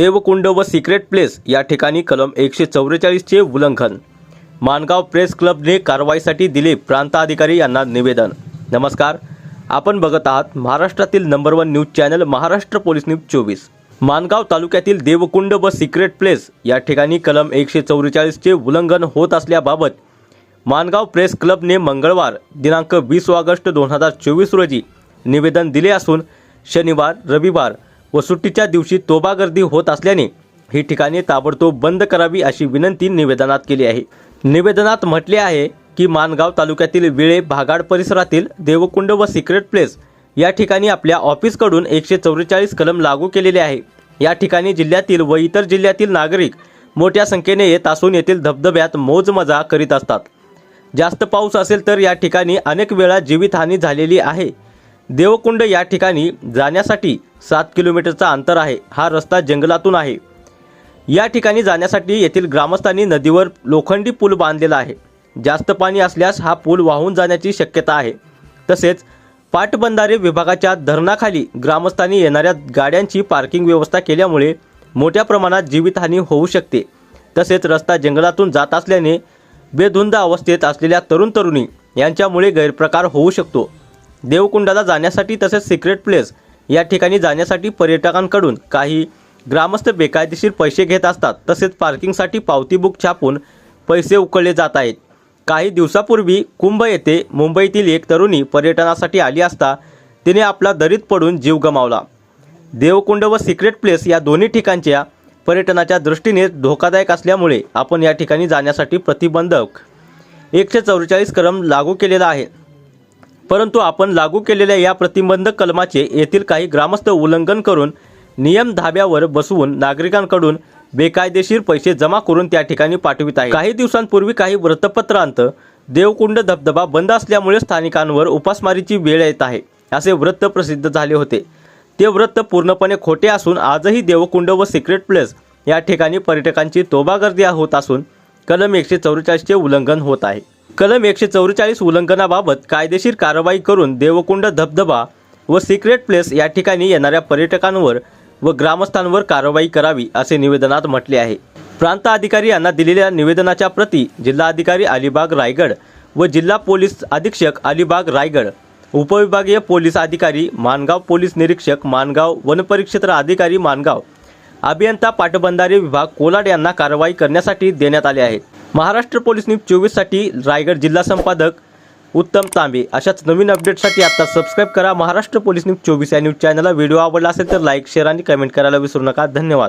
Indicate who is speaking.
Speaker 1: देवकुंड व secret place या ठिकाणी कलम एकशे चौवेचाळीसचे उल्लंघन. मानगाव प्रेस क्लबने कारवाईसाठी दिले प्रांताधिकारी यांना निवेदन. नमस्कार. आपण बघत आहात महाराष्ट्रातील number one news channel Maharashtra police news चोवीस. मानगाव तालुक्यातील देवकुंड व सिक्रेट प्लेस या ठिकाणी कलम एकशे चौवेचाळीसचे उल्लंघन होत असल्याबाबत मानगाव प्रेस क्लबने मंगळवार दिनांक वीस ऑगस्ट दोन हजार चोवीस रोजी निवेदन दिले असून शनिवार रविवार व सुट्टीच्या दिवशी तोबा गर्दी होत असल्याने ही ठिकाणे ताबडतोब बंद करावी अशी विनंती निवेदनात केली आहे. निवेदनात म्हटले आहे की मानगाव तालुक्यातील विळे भागाड परिसरातील देवकुंड व सिक्रेट प्लेस या ठिकाणी आपल्या ऑफिसकडून एकशे चौवेचाळीस कलम लागू केलेले आहे. या ठिकाणी जिल्ह्यातील व इतर जिल्ह्यातील नागरिक मोठ्या संख्येने येत असून येथील धबधब्यात मोजमजा करीत असतात. जास्त पाऊस असेल तर या ठिकाणी अनेक वेळा जीवितहानी झालेली आहे. देवकुंड या ठिकाणी जाण्यासाठी सात किलोमीटरचा अंतर आहे. हा रस्ता जंगलातून आहे. या ठिकाणी जाण्यासाठी येथील ग्रामस्थांनी नदीवर लोखंडी पूल बांधलेला आहे. जास्त पाणी असल्यास हा पूल वाहून जाण्याची शक्यता आहे. तसेच पाटबंधारे विभागाच्या धरणाखाली ग्रामस्थांनी येणाऱ्या गाड्यांची पार्किंग व्यवस्था केल्यामुळे मोठ्या प्रमाणात जीवितहानी होऊ शकते. तसेच रस्ता जंगलातून जात असल्याने बेधुंद अवस्थेत असलेल्या तरुण तरुणी यांच्यामुळे गैरप्रकार होऊ शकतो. देवकुंडाला जाण्यासाठी तसेच सिक्रेट प्लेस या ठिकाणी जाण्यासाठी पर्यटकांकडून काही ग्रामस्थ बेकायदेशीर पैसे घेत असतात. तसेच पार्किंगसाठी पावती बुक छापून पैसे उकळले जात आहेत. काही दिवसापूर्वी कुंभ येथे मुंबईतील एक तरुणी पर्यटनासाठी आली असता तिने आपला दरीत पडून जीव गमावला. देवकुंड व सिक्रेट प्लेस या दोन्ही ठिकाणच्या पर्यटनाच्या दृष्टीने धोकादायक असल्यामुळे आपण या ठिकाणी जाण्यासाठी प्रतिबंधक एकशे चौवेचाळीस क्रम लागू केलेला आहे. परंतु आपण लागू केलेल्या या प्रतिबंधक कलमाचे येथील काही ग्रामस्थ उल्लंघन करून नियम धाब्यावर बसवून नागरिकांकडून बेकायदेशीर पैसे जमा करून त्या ठिकाणी पाठवित आहे काही दिवसांपूर्वी काही वृत्तपत्रांत देवकुंड धबधबा बंद असल्यामुळे स्थानिकांवर उपासमारीची वेळ येत आहे असे वृत्त प्रसिद्ध झाले होते. ते वृत्त पूर्णपणे खोटे असून आजही देवकुंड व सिक्रेट प्लेस या ठिकाणी पर्यटकांची तोबागर्दी होत असून कलम एकशे चौवेचाळीसचे उल्लंघन होत आहे. कलम एकशे चौवेचाळीस उल्लंघनाबाबत कायदेशीर कारवाई करून देवकुंड धबधबा व सिक्रेट प्लेस या ठिकाणी येणाऱ्या पर्यटकांवर व ग्रामस्थांवर कारवाई करावी असे निवेदनात म्हटले आहे. प्रांत अधिकारी यांना दिलेल्या निवेदनाच्या प्रती जिल्हाधिकारी अलिबाग रायगड व जिल्हा पोलीस अधीक्षक अलिबाग रायगड उपविभागीय पोलीस अधिकारी मानगाव पोलीस निरीक्षक मानगाव वनपरिक्षेत्र अधिकारी मानगाव अभियंता पाटबंधारे विभाग कोलाड यांना कारवाई करण्यासाठी देण्यात आले आहेत. महाराष्ट्र पोलीस न्यूज चोवीससाठी रायगड जिल्हा संपादक उत्तम तांबे. अशाच नवीन अपडेटसाठी आता सबस्क्राईब करा महाराष्ट्र पोलीस न्यूज चोवीस या न्यूज चॅनलला व्हिडिओ आवडला असेल तर लाईक शेअर आणि कमेंट करायला विसरू नका. धन्यवाद.